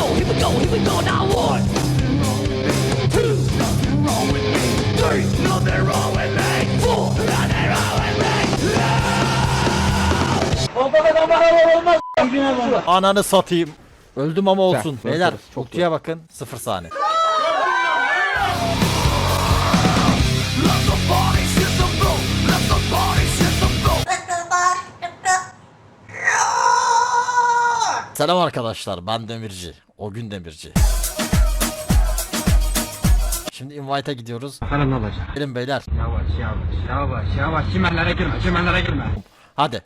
go, here we go, here we go. Now one, two, three, nothing wrong with me. Four, nothing wrong with me. Ananı satayım. Öldüm ama olsun. Beyler çok kutuya bakın. Sıfır saniye. Selam arkadaşlar ben Demirci. O gün Demirci. Şimdi invite'a gidiyoruz. Sana ne olacak? Gelin beyler. Yavaş yavaş yavaş yavaş çimenlere girme çimenlere girme. Hadi.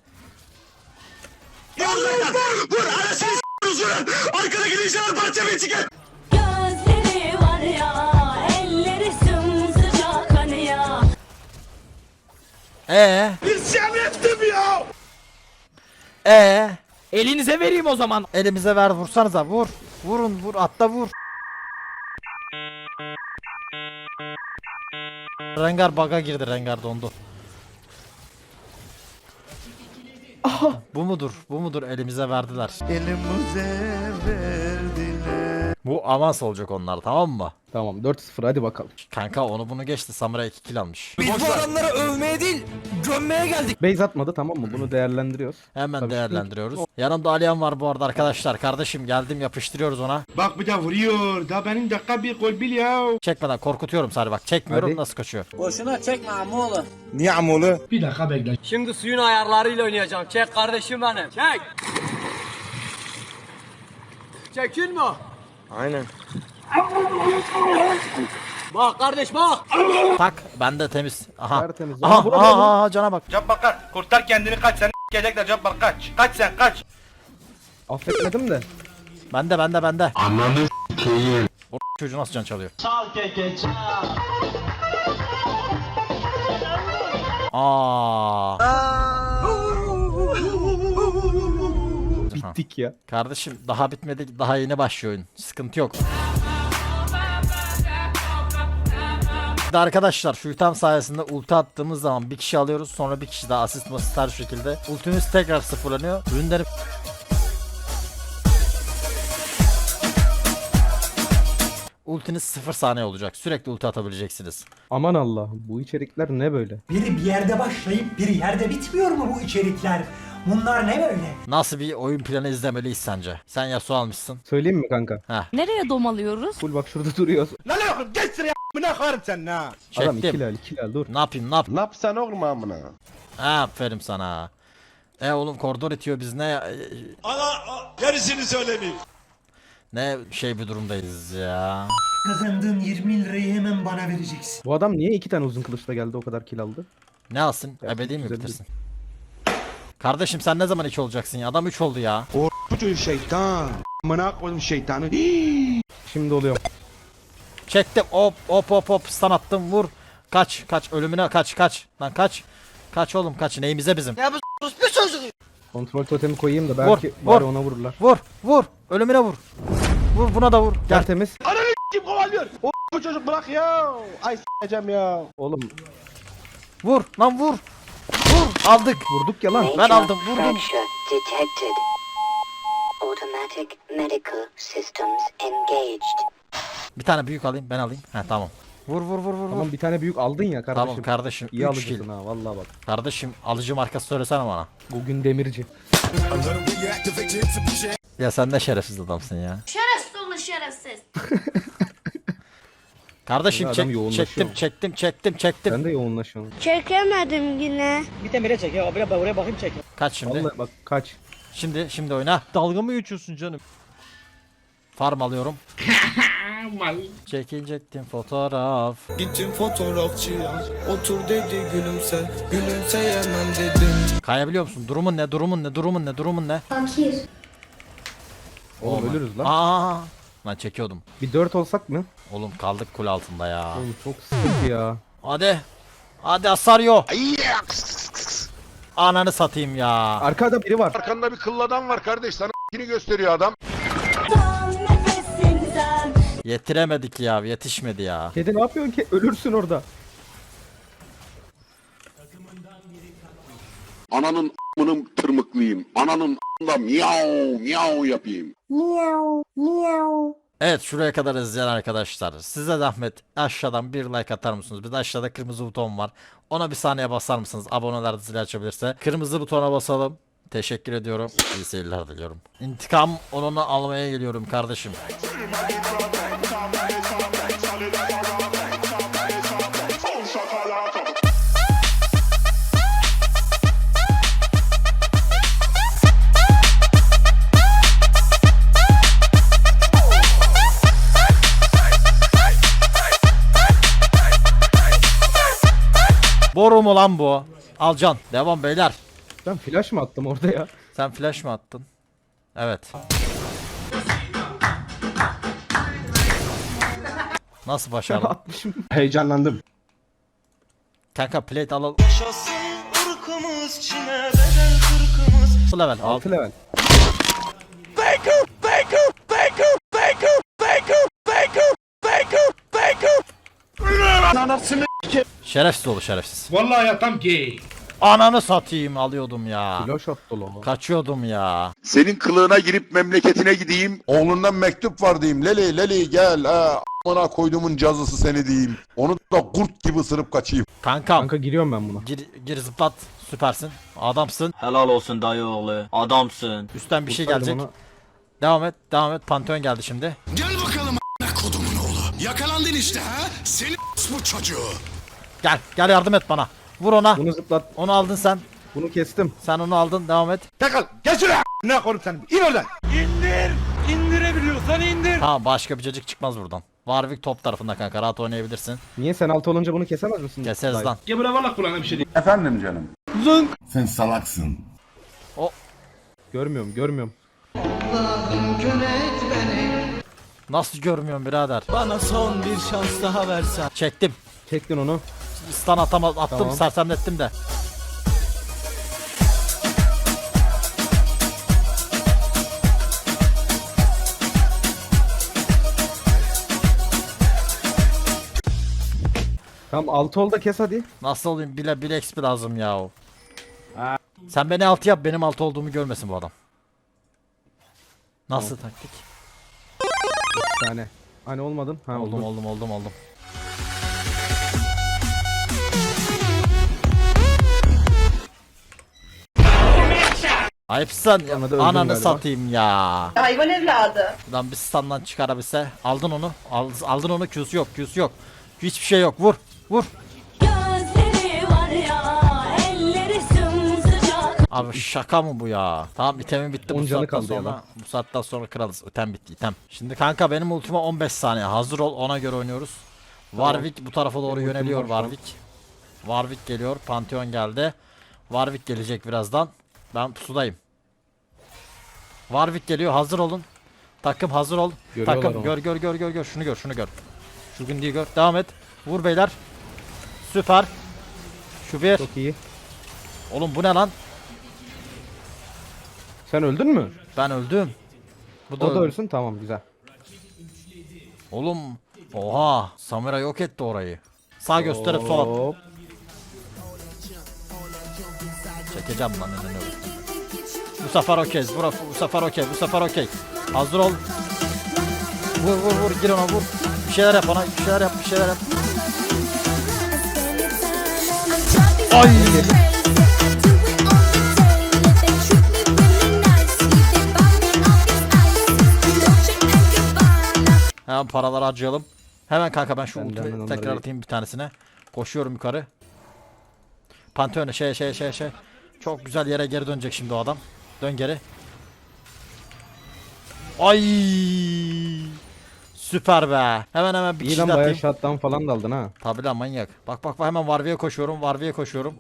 Gözleri var ya, elleri sımsıcak hani ya. Ee? Ee? Elinize vereyim o zaman. Elimize ver vursanıza vur. Vurun vur atla vur. Rengar baga girdi Rengar dondu. Bu mudur? Bu mudur? Elimize verdiler. Elimize verdiler. Bu avans olacak onlar tamam mı? Tamam 4-0 hadi bakalım. Kanka onu bunu geçti. Samuray 2 kill almış. Biz bu adamlara övmeye değil, gömmeye geldik. Base atmadı tamam mı? Bunu değerlendiriyoruz. Hemen Tabii. değerlendiriyoruz. Yanımda Aliyan var bu arada arkadaşlar. Kardeşim geldim yapıştırıyoruz ona. Bak bir de vuruyor. Da benim dakika bir gol bil ya. Çekmeden korkutuyorum sadece bak. Çekmiyorum Hadi. nasıl kaçıyor. Niye amolu? Şimdi suyun ayarlarıyla oynayacağım. Çek kardeşim benim. Çek. Çekil mi? Aynen. Bak kardeş bak. Tak bende temiz. Aha. Tertemiz. Aha, Aa, aha, burada. aha, cana bak. Cabbakar kurtar kendini kaç seni gelecekler Cabbar kaç. Kaç sen kaç. Affetmedim de. Bende bende bende. Ananı s**eyim. O çocuğu nasıl can çalıyor? Aa. Bittik ya. Kardeşim daha bitmedi daha yeni başlıyor oyun. Sıkıntı yok. De arkadaşlar şu item sayesinde ulti attığımız zaman bir kişi alıyoruz sonra bir kişi daha asist masist her şekilde. Ultimiz tekrar sıfırlanıyor. Ürünlerim Ultiniz 0 saniye olacak. Sürekli ulti atabileceksiniz. Aman Allah'ım bu içerikler ne böyle? Biri bir yerde başlayıp bir yerde bitmiyor mu bu içerikler? Bunlar ne böyle? Nasıl bir oyun planı izlemeliyiz sence? Sen Yasuo almışsın. Söyleyeyim mi kanka? Nereye domalıyoruz? Full bak şurada duruyor. Lan oğlum geç sıraya amına koyarım sen ha. Adam Çektim. 2 lal 2 lal dur. Ne yapayım ne yapayım? Ne yapsan oğlum amına? Aferin sana. E oğlum koridor itiyor biz ne Ana gerisini söylemeyeyim. ne şey bir durumdayız ya. Kazandığın 20 lirayı hemen bana vereceksin. Bu adam niye 2 tane uzun kılıçla geldi o kadar kill aldı? Ne alsın? Ebedi mi güzel bitirsin? Kardeşim sen ne zaman 2 olacaksın ya? Adam 3 oldu ya. Bu çocuğu şeytan. Amına koydum şeytanı. Şimdi oluyor. Çektim. Hop hop hop hop stun attım. Vur. Kaç kaç ölümüne kaç kaç. Lan kaç. Kaç oğlum kaç. Neyimize bizim. Kontrol totemi koyayım da belki Vur, bari vur. ona vururlar. Vur vur. Ölümüne vur. Vur buna da vur. Gel. Tertemiz. Kim kovalıyor? O bu çocuk bırak ya. Ay s**eceğim ya. Oğlum Vur lan vur. Aldık. vurduk ya lan. Ben aldım vurdum. Fracture detected. Automatic medical systems engaged. Bir tane büyük alayım ben alayım. He tamam. Vur vur vur vur. vur. Tamam bir tane büyük aldın ya kardeşim. Tamam kardeşim. İyi 3 kill. alıcısın ha vallahi bak. Kardeşim alıcı markası söylesene bana. Bugün demirci. Ya sen ne şerefsiz adamsın ya. Şerefsiz olun şerefsiz. Kardeşim adam çek, yoğunlaşıyor. çektim çektim çektim çektim. Ben de yoğunlaşıyorum. Çekemedim yine. Bir temire çek ya. Buraya, buraya bakayım çek. Kaç şimdi? Vallahi bak kaç. Şimdi şimdi oyna. Dalga mı geçiyorsun canım? Farm alıyorum. Çekilecektim fotoğraf. Gittim fotoğrafçıya otur dedi gülümse gülümseyemem dedim. Kayabiliyor musun? Durumun ne? Durumun ne? Durumun ne? Durumun ne? Fakir. Oğlum ölürüz lan. Aa! Lan çekiyordum. Bir 4 olsak mı? Oğlum kaldık kul altında ya. Oğlum çok sıkıntı ya. Hadi. Hadi Asaryo. Ananı satayım ya. Arkada biri var. Arkanda bir kıllı adam var kardeş sana gösteriyor adam. Yetiremedik ya. Yetişmedi ya. Kedi ne yapıyorsun ki? Ölürsün orada. Ananın a**ının tırmıklıyım. Ananın a**ında miyav miyav yapayım. Evet şuraya kadar izleyen arkadaşlar size zahmet aşağıdan bir like atar mısınız? Bir de aşağıda kırmızı buton var. Ona bir saniye basar mısınız? Aboneler zili açabilirse. Kırmızı butona basalım. Teşekkür ediyorum. İyi seyirler diliyorum. İntikam onunu almaya geliyorum kardeşim. Boru mu lan bu? Alcan. Devam beyler. Ben flash mı attım orada ya? Sen flash mı attın? Evet. Nasıl başardın? Atmışım. Heyecanlandım. Kanka plate alalım. Yaşasın ırkımız Çin'e bedel kırkımız Bu level al. 6 level. Şerefsiz ol şerefsiz. Vallahi yatam gay Ananı satayım alıyordum ya. Kilo shot dolu. Kaçıyordum ya. Senin kılığına girip memleketine gideyim. Oğlundan mektup var diyeyim. Leli leli gel. Ha, a**ına koyduğumun cazısı seni diyeyim. Onu da kurt gibi ısırıp kaçayım. Kankam. Kanka giriyorum ben buna. Gir, gir zıplat. Süpersin. Adamsın. Helal olsun dayı oğlu. Adamsın. Üstten bir şey Kurtardım gelecek. onu. Devam et. Devam et. Pantheon geldi şimdi. Gel bakalım a**ına kodumun oğlu Yakalandın işte ha Seni bu çocuğu Gel. Gel yardım et bana. Vur ona. Bunu zıplat. Onu aldın sen. Bunu kestim. Sen onu aldın. Devam et. Tekal gel şuraya. Ne korup sen? İn oradan. İndirebiliyorsan indir Tamam başka bir cacık çıkmaz buradan. Warwick top tarafında kanka. Rahat oynayabilirsin. Niye sen altı olunca bunu kesemez misin? Keseriz lan. Ya bırak valla kulağına bir şey değil Efendim canım. Sen salaksın. Görmüyorum görmüyorum. Nasıl görmüyorum birader? Bana son bir şans daha versen Çektim. Çektin onu. Stun atamaz attım Tamam. sersemlettim de. Tamam altı ol da kes hadi. Nasıl olayım bile bile XP lazım ya o. Sen beni altı yap benim altı olduğumu görmesin bu adam. Nasıl taktik? Bir tane. Hani olmadın? Ha Oldum oldum. oldum oldum oldum. Ayıpsın Sonra da ananı galiba. satayım ya. Hayvan evladı. Lan bir standdan çıkarabilse aldın onu Al- aldın onu Q'su yok Q'su yok Hiçbir şey yok vur vur Gözleri var ya, elleri sımsıcak. Abi şaka mı bu ya? Tamam itemin bitti bu On canı saatten kaldı ya sonra. lan. Bu saatten sonra kralız. Item bitti item. Şimdi kanka benim ultima 15 saniye. Hazır ol ona göre oynuyoruz. Warwick bu tarafa doğru Benim ultim yöneliyor var şu an. Warwick. Warwick geliyor. Pantheon geldi. Warwick gelecek birazdan. Ben pusudayım. Warwick geliyor. Hazır olun. Takım hazır ol. Görüyorlar Takım onu. gör gör gör gör gör. Şunu gör şunu gör. Şu gün gör. Devam et. Vur beyler. Süper. Şu bir. Çok iyi. Oğlum bu ne lan? Sen öldün mü? Ben öldüm. Bu da, O da öldü. ölsün tamam güzel. Oğlum. Oha. Samira yok etti orayı. Sağ gösterip sol at. Çekeceğim lan önünü. Bu sefer okey. Bu, bu sefer okey. Bu sefer okey. Hazır ol. Vur vur vur. Gir ona vur. Bir şeyler yap ona. Bir şeyler yap. Bir şeyler yap. Ay. Hemen paraları harcayalım. Hemen kanka ben şu Ben ultimi tekrar bir- atayım bir tanesine. Koşuyorum yukarı. Pantheon'e şey şey şey şey. Çok güzel yere geri dönecek şimdi o adam. Dön geri. Ay! Süper be. Hemen hemen bir İyi kişi lan de bayağı atayım. shutdown falan da aldın ha. Tabi lan manyak. Bak bak bak hemen Varvi'ye koşuyorum. Varvi'ye koşuyorum.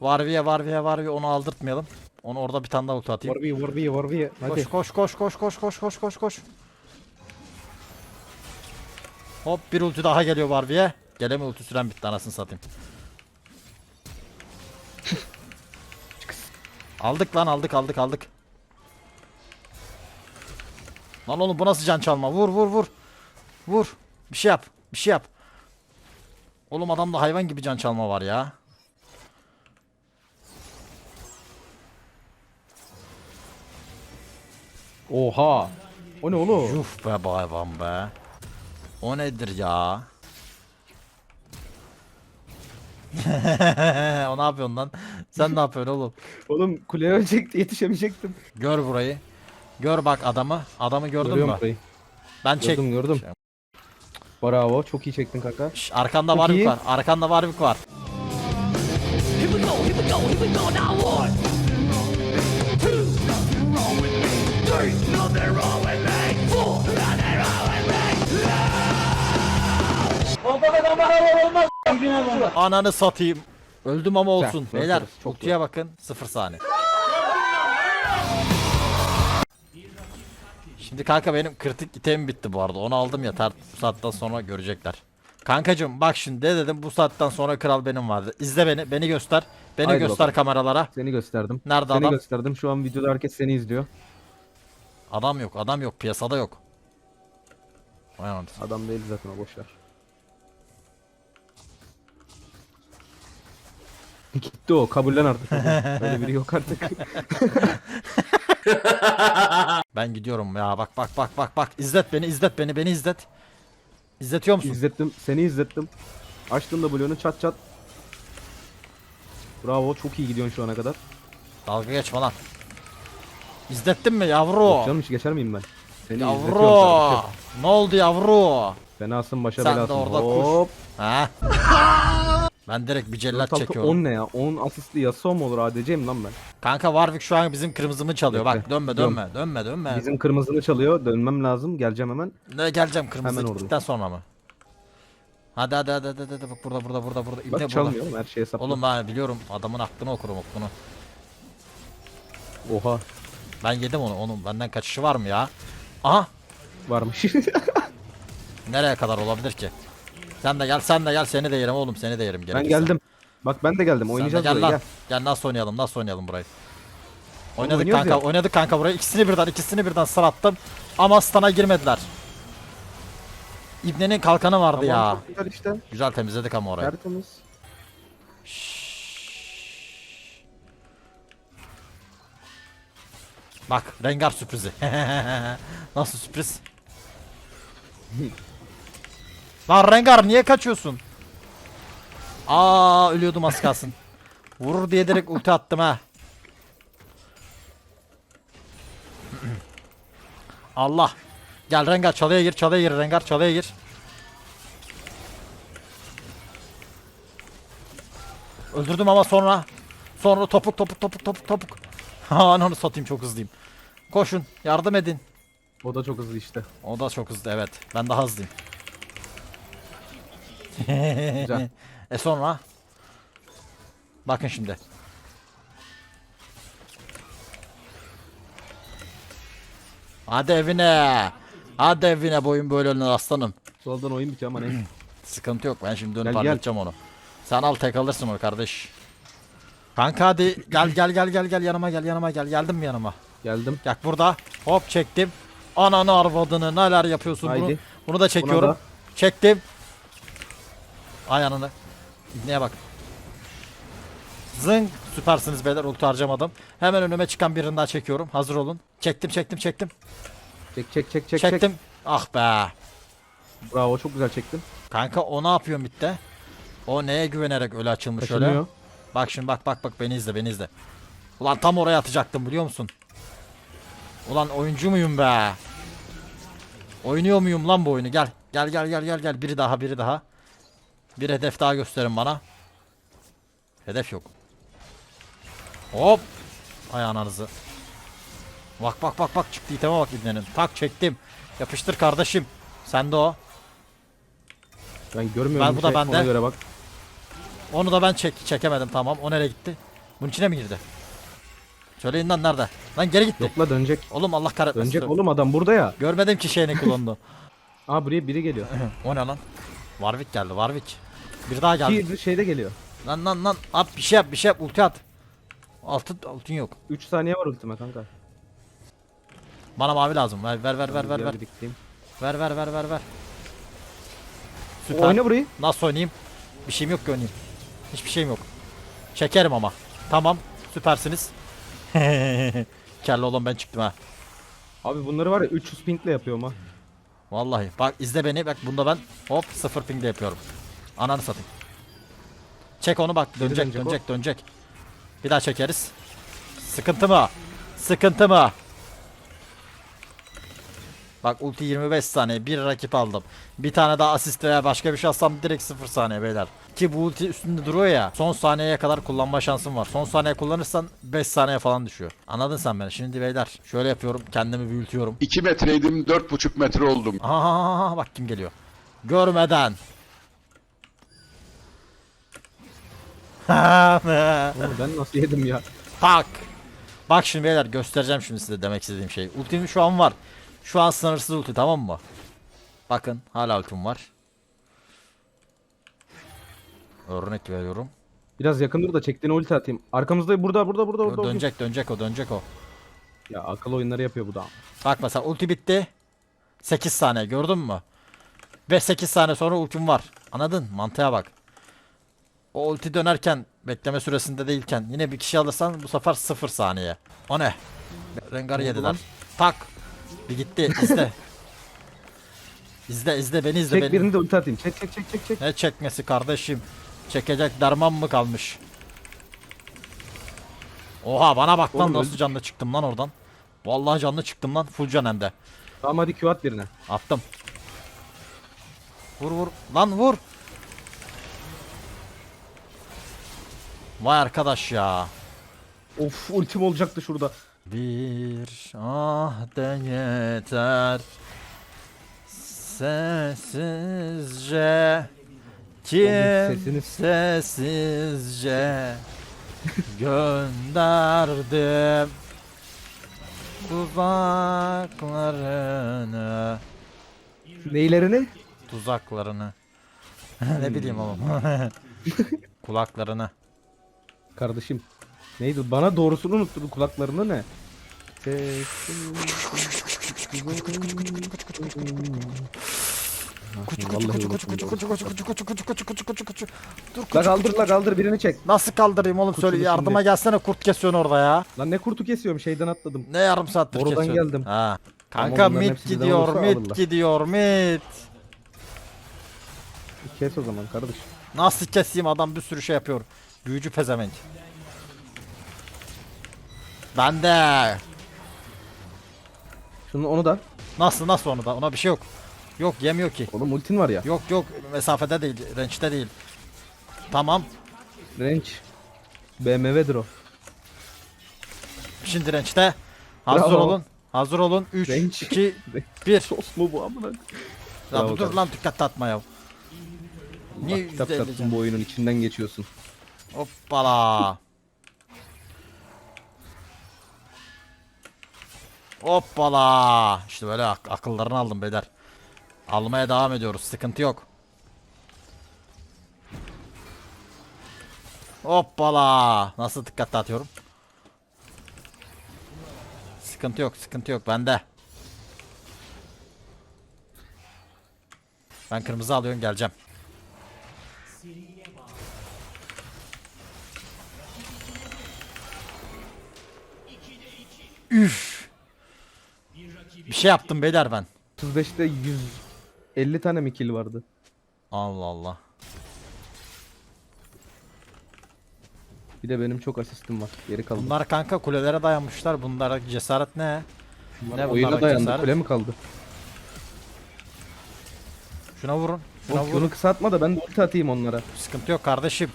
Varvi'ye Varvi'ye Varvi'ye onu aldırtmayalım. Onu orada bir tane daha ulti atayım. Vur bir. Hadi. Koş koş koş koş koş koş koş koş koş. Hop bir ulti daha geliyor Varvi'ye. Geleme ulti süren bitti anasını satayım. Aldık lan aldık aldık aldık. Lan oğlum bu nasıl can çalma? Vur vur vur. Vur. Bir şey yap. Bir şey yap. Oğlum adamda hayvan gibi can çalma var ya. Oha. O ne oğlum? Yuh be bayvan be. O nedir ya? o ne yapıyorsun lan? Sen ne yapıyorsun oğlum? Oğlum kuleye ölecekti yetişemeyecektim. Gör burayı. Gör bak adamı. Adamı gördün Görüyorum mü? burayı. Ben çek. Gördüm gördüm. Bravo çok iyi çektin kanka. Şş, arkanda Çok Warwick iyi. var. Arkanda Warwick var. Here we go, here we go, here we go. Now me. Ananı satayım. Öldüm ama olsun. Güzel, Beyler çok çok ultiye bakın. 0 saniye. Şimdi kanka benim kritik itemim bitti bu arada. Onu aldım ya. Tar bu saatten sonra görecekler. Kankacım bak şimdi ne dedim bu saatten sonra kral benim vardı. İzle beni. Beni göster. Beni Haydi göster bakalım. kameralara. Seni gösterdim. Nerede Seni adam? gösterdim. Şu an videoda herkes seni izliyor. Adam yok. Adam yok. Piyasada yok. Vay anasını. Adam değil zaten o boşver. Gitti o kabullen artık. Öyle biri yok artık. Ben gidiyorum ya. Bak bak bak bak bak. İzlet beni. izlet beni. Beni izlet. İzletiyor musun? İzlettim. Seni izlettim. Açtın da bloğunu çat çat. Bravo çok iyi gidiyorsun şu ana kadar. Dalga geçme lan. İzlettin mi yavru? Yok canım hiç geçer miyim ben? Seni Yavru. Ne oldu yavru? Fenasın başa Sen de belasın. orada Hop. kuş. Ha? Ben direkt bir cellat 4 çekiyorum. 10 ne ya? 10 asistli Yasuo mu olur ADC'yim lan ben. Kanka Warwick şu an bizim kırmızımı çalıyor. Bak dönme Dön. dönme dönme dönme. Bizim kırmızını çalıyor. Dönmem lazım. Geleceğim hemen. Ne geleceğim kırmızı Hemen gittikten sonra mı? Hadi hadi hadi hadi, hadi. bak burada burada burada burada. İbne Bak çalmıyor her şey hesaplı. Oğlum ben biliyorum adamın aklını okurum okunu. Oha Ben yedim onu. Onun benden kaçışı var mı ya? Aha varmış. nereye kadar olabilir ki? Sen de gel sen de gel seni de yerim oğlum seni de yerim ben gerekirse. geldim. Bak ben de geldim. Sen de Oynayacağız gel burayı lan. gel. Gel nasıl oynayalım nasıl oynayalım burayı. Oynadık oynuyoruz kanka ya. oynadık kanka burayı. İkisini birden ikisini birden sırattım. Ama stana girmediler. İbnenin kalkanı vardı Tamam, ya. çok güzel işte. Güzel temizledik ama orayı. Tertemiz. Bak Rengar sürprizi. Nasıl sürpriz? Lan Rengar niye kaçıyorsun? Aa ölüyordum az kalsın. Vurur diye direkt ulti attım ha. Allah. Gel Rengar çalıya gir çalıya gir Rengar çalıya gir. Öldürdüm ama sonra sonra topuk topuk topuk topuk topuk. Ha ananı satayım çok hızlıyım. Koşun yardım edin. O da çok hızlı işte. O da çok hızlı evet. Ben daha hızlıyım. Güzel. e sonra? Bakın şimdi. Hadi evine. Hadi evine boyun böyle önüne aslanım. Soldan oyun bitiyor ama ne? Sıkıntı yok ben şimdi dönüp halledeceğim onu. Sen al tek alırsın onu kardeş. Kanka hadi gel gel gel gel gel yanıma gel yanıma gel geldim mi yanıma? Geldim. Bak burada hop çektim. Ananı arvadını neler yapıyorsun bunu. Haydi. Bunu da çekiyorum. da. Çektim. Ay ananı. İbneye bak. Zıng. Süpersiniz beyler ulti harcamadım. Hemen önüme çıkan birini daha çekiyorum. Hazır olun. Çektim çektim çektim. Çek çek çek çek çek. çektim. Ah be. Bravo çok güzel çektin. Kanka o ne yapıyor midde? O neye güvenerek öyle açılmış öyle? Kaçınıyor. Bak şimdi bak bak bak beni izle beni izle. Ulan tam oraya atacaktım biliyor musun? Ulan oyuncu muyum be? Oynuyor muyum lan bu oyunu? Gel. Gel gel gel gel gel. Biri daha biri daha. Bir hedef daha gösterin bana. Hedef yok. Hop. Ay ananızı. Bak bak bak bak çıktı iteme bak ibnenin. Tak çektim. Yapıştır kardeşim. Sen de o. Ben görmüyorum Ben- bu da şey. bende. Ona göre bak. Onu da ben çek çekemedim tamam. O nereye gitti? Bunun içine mi girdi? Söyleyin lan nerede? Lan geri gitti. Yokla dönecek. Oğlum Allah kahretmesin. Dönecek oğlum adam burada ya. Görmedim ki şeyini kullandı. Aa buraya biri geliyor. o ne lan? Warwick geldi Warwick. Bir daha geldi. Ki şeyde geliyor. Lan lan lan. At bir şey yap bir şey yap ulti at. Altın altın yok. 3 saniye var ultime kanka. Bana mavi lazım. Ver ver ver ver ver ver. Ver ver ver ver ver. Süper. Oyna burayı. Nasıl oynayayım? Bir şeyim yok ki oynayayım. Hiçbir şeyim yok. Çekerim ama. Tamam. Süpersiniz. Kelle oğlum ben çıktım ha. Abi bunları var ya 300 pingle yapıyorum ha. Vallahi bak izle beni bak bunda ben hop sıfır ping de yapıyorum. Ananı satayım. Çek onu bak dönecek dönecek dönecek dönecek. Bir daha çekeriz. Sıkıntı mı? Sıkıntı mı? Bak ulti 25 saniye bir rakip aldım. Bir tane daha asist veya başka bir şey alsam direkt 0 saniye beyler. Ki bu ulti üstünde duruyor ya. Son saniyeye kadar kullanma şansım var. Son saniye kullanırsan 5 saniye falan düşüyor. Anladın sen beni. Şimdi beyler şöyle yapıyorum. Kendimi büyütüyorum. 2 metreydim 4,5 metre oldum. Aha bak kim geliyor. Görmeden. Oğlum ben nasıl yedim ya? Bak. Bak şimdi beyler göstereceğim şimdi size demek istediğim şey. Ultim şu an var. Şu an sınırsız ulti tamam mı? Bakın hala ultim var. Örnek veriyorum. Biraz yakın dur da çektiğini ulti atayım. Arkamızda burada burada burada burada. dönecek dönecek o dönecek o. Ya akıl oyunları yapıyor bu da. Bak mesela ulti bitti. 8 saniye gördün mü? Ve 8 saniye sonra ultim var. Anladın? Mantığa bak. O ulti dönerken bekleme süresinde değilken yine bir kişi alırsan bu sefer 0 saniye. O ne? Rengar'ı yediler. Tak. Bir gitti. izle. izle izle beni izle Çek beni. birini de ulti atayım. Çek çek çek çek çek. Ne çekmesi kardeşim? Çekecek derman mı kalmış? Oha bana bak lan Oğlum nasıl öldü. canlı çıktım lan oradan. Vallahi canlı çıktım lan full can hem de. Tamam hadi Q at birine. Attım. Vur vur. Lan vur. Vay arkadaş ya. Of ultim olacaktı şurada. Bir ah de yeter. Sessizce. Kim sesiniz- sessizce gönderdim tuzaklarını Neylerini? tuzaklarını ne bileyim oğlum kulaklarını Kardeşim. Neydi? Bana doğrusunu unutturdu kulaklarını ne? Unuttum. La kaldır la kaldır birini çek. Nasıl kaldırayım oğlum söyle Kurtuluşum yardıma gelsene kurt kesiyorsun orada ya. Lan ne kurtu kesiyorum şeyden atladım. Ne yarım saattir Oradan kesiyorsun? geldim. Ha. Tamam, Kanka bunların mit hepsi birden gidiyor olursa mit alırlar. gidiyor mit. Kes o zaman kardeş. Nasıl keseyim adam bir sürü şey yapıyor. Büyücü pezevenk. Ben de. Şunu onu da. Nasıl nasıl onu da ona bir şey yok. Yok yemiyor ki. Oğlum ultin var ya. Yok yok mesafede değil range'de değil. Tamam Range. BMW'dir o. şimdi range'de. Hazır Bravo. olun. Hazır olun. 3, Range. 2, 1. Sos mu bu amına? Ya Bravo dur kardeşim. lan dikkat atma ya. Niye Bak, kitap yüzde elli sattın can? bu oyunun içinden geçiyorsun. Hoppala. Hoppala. İşte böyle ak- akıllarını aldım beyler. Almaya devam ediyoruz. Sıkıntı yok. Hoppala. Nasıl dikkat atıyorum? Sıkıntı yok, sıkıntı yok bende. Ben kırmızı alıyorum geleceğim. Üf. Bir şey yaptım beyler ben. 35'te 150 tane mi kill vardı? Allah Allah. Bir de benim çok asistim var. Geri kaldı. Bunlar kanka kulelere dayanmışlar. Bunlara cesaret ne? Bunlar ne oyuna dayandı. cesaret? Kule mi kaldı? Şuna vurun. Şuna Oğlum vurun. şunu kısaltma da ben de ulti atayım onlara. Sıkıntı yok kardeşim.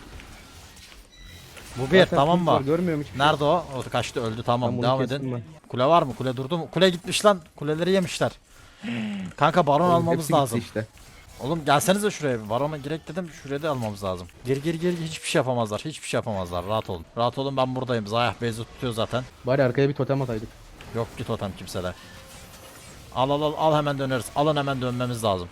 Bu bir Zaten tamam mı? Görmüyorum hiçbir şey. Nerede o? O kaçtı öldü tamam. Devam edin. ben. Kule var mı? Kule durdu mu? Kule gitmiş lan. Kuleleri yemişler. Kanka baron Oğlum almamız lazım. Işte. Oğlum gelsenize şuraya bir. Barona girek dedim. Şuraya da almamız lazım. Gir gir gir hiçbir şey yapamazlar. Hiçbir şey yapamazlar. Rahat olun. Rahat olun ben buradayım. Zayah Beyzi tutuyor zaten. Bari arkaya bir totem ataydık. Yok ki totem kimsede. Al al al al hemen döneriz. Alın hemen dönmemiz lazım.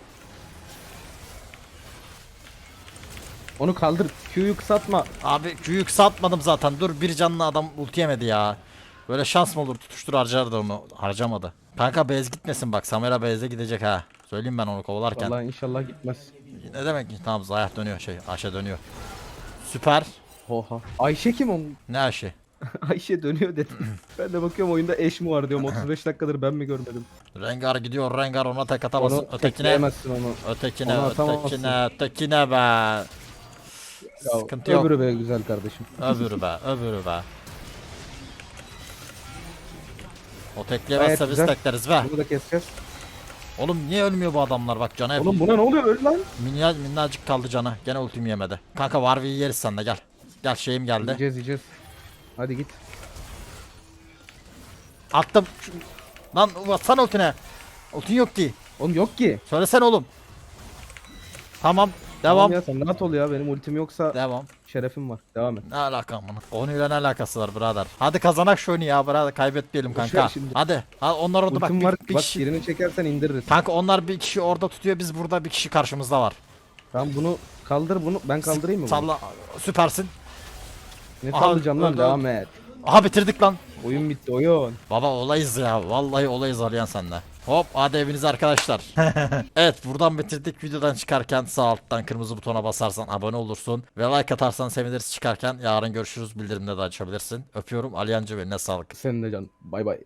Onu kaldır. Q'yu kısaltma. Abi Q'yu kısaltmadım zaten. Dur bir canlı adam ulti yemedi ya. Böyle şans mı olur? Tutuştur harcardı onu. Harcamadı. Kanka base gitmesin bak. Samira base'e gidecek ha. Söyleyeyim ben onu kovalarken. Vallahi inşallah gitmez. Ne demek ki? Tamam Zayah dönüyor şey. Ayşe dönüyor. Süper. Oha. Ayşe kim onun? Ne Ayşe? Ayşe dönüyor dedim. ben de bakıyorum oyunda eş mi var diyorum 35 dakikadır ben mi görmedim. Rengar gidiyor Rengar ona tek atamazsın. Onu Ötekine onu. ötekine Onu ötekine ötekine be. Sıkıntı yok. öbürü be güzel kardeşim. Öbürü be öbürü be. O Gayet tekleyemezse biz güzel. tekleriz be. Bunu da keseceğiz. Oğlum niye ölmüyor bu adamlar bak canı hep. Oğlum buna ne oluyor öl lan? Minya, minnacık kaldı canı. Gene ultimi yemedi. Kanka Warwick'i yeriz sen de gel. Gel şeyim geldi. Yiyeceğiz yiyeceğiz. Hadi git. Attım. Şu- Lan atsana ultine. Ultin yok ki. Oğlum yok ki. Söylesene oğlum. Tamam. Tamam Devam. ya sen rahat ol ya benim ultim yoksa Devam. şerefim var. Devam et. Ne alaka amına? Konuyla ne alakası var birader? Hadi kazanak şu oyunu ya birader kaybetmeyelim Boş ver kanka. şimdi. Hadi. Ha, onlar orada bak Ultim var. bir Bak kişi. birini çekersen indiririz. Kanka onlar bir kişi orada tutuyor biz burada bir kişi karşımızda var. Tamam bunu kaldır bunu. Ben kaldırayım mı bunu? Salla. Süpersin. Ne Aha, sallayacağım lan öldü, devam et. Aha bitirdik lan. Oyun bitti oyun. Baba olayız ya. Vallahi olayız arayan sende. Hop hadi evinize arkadaşlar. evet buradan bitirdik. Videodan çıkarken sağ alttan kırmızı butona basarsan abone olursun. Ve like atarsan seviniriz çıkarken. Yarın görüşürüz. Bildirimde de açabilirsin. Öpüyorum. Aliyancı ve ne sağlık. Senin de can. Bay bay.